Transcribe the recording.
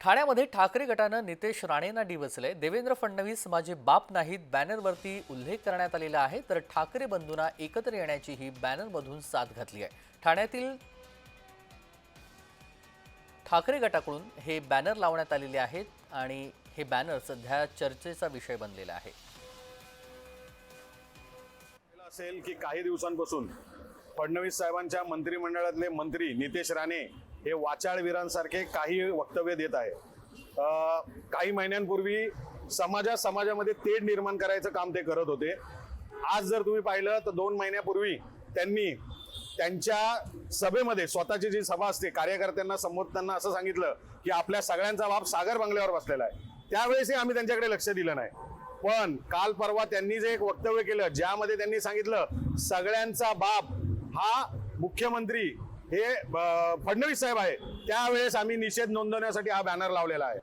ठाण्यामध्ये ठाकरे गटानं नितेश राणेंना डिवचले देवेंद्र फडणवीस माझे बाप नाहीत बॅनरवरती उल्लेख करण्यात आलेला आहे तर ठाकरे बंधूंना एकत्र येण्याची ही बॅनरमधून साथ घातली आहे. ठाण्यातील ठाकरे गटाकडून हे बॅनर लावण्यात आलेले आहेत आणि हे बॅनर सध्या चर्चेचा विषय बनलेला आहे. असेल की काही दिवसांपासून फडणवीस साहेबांच्या मंत्रिमंडळातले मंत्री नितेश राणे हे वाचाळवीरांसारखे काही वक्तव्य देत आहे. काही महिन्यांपूर्वी समाजा समाजामध्ये तेढ निर्माण करायचं काम ते करत होते. आज जर तुम्ही पाहिलं तर दोन महिन्यापूर्वी त्यांनी त्यांच्या सभेमध्ये स्वतःची जी सभा असते कार्यकर्त्यांना संबोधताना असं सांगितलं की आपल्या सगळ्यांचा बाप सागर बंगल्यावर बसलेला आहे. त्यावेळेसही आम्ही त्यांच्याकडे लक्ष दिलं नाही. पण काल परवा त्यांनी जे एक वक्तव्य केलं ज्यामध्ये त्यांनी सांगितलं सगळ्यांचा बाप हा मुख्यमंत्री हे फडणवीस साहेब आहे. त्यावेळेस आम्ही निषेध नोंदवण्यासाठी हा बॅनर लावलेला आहे.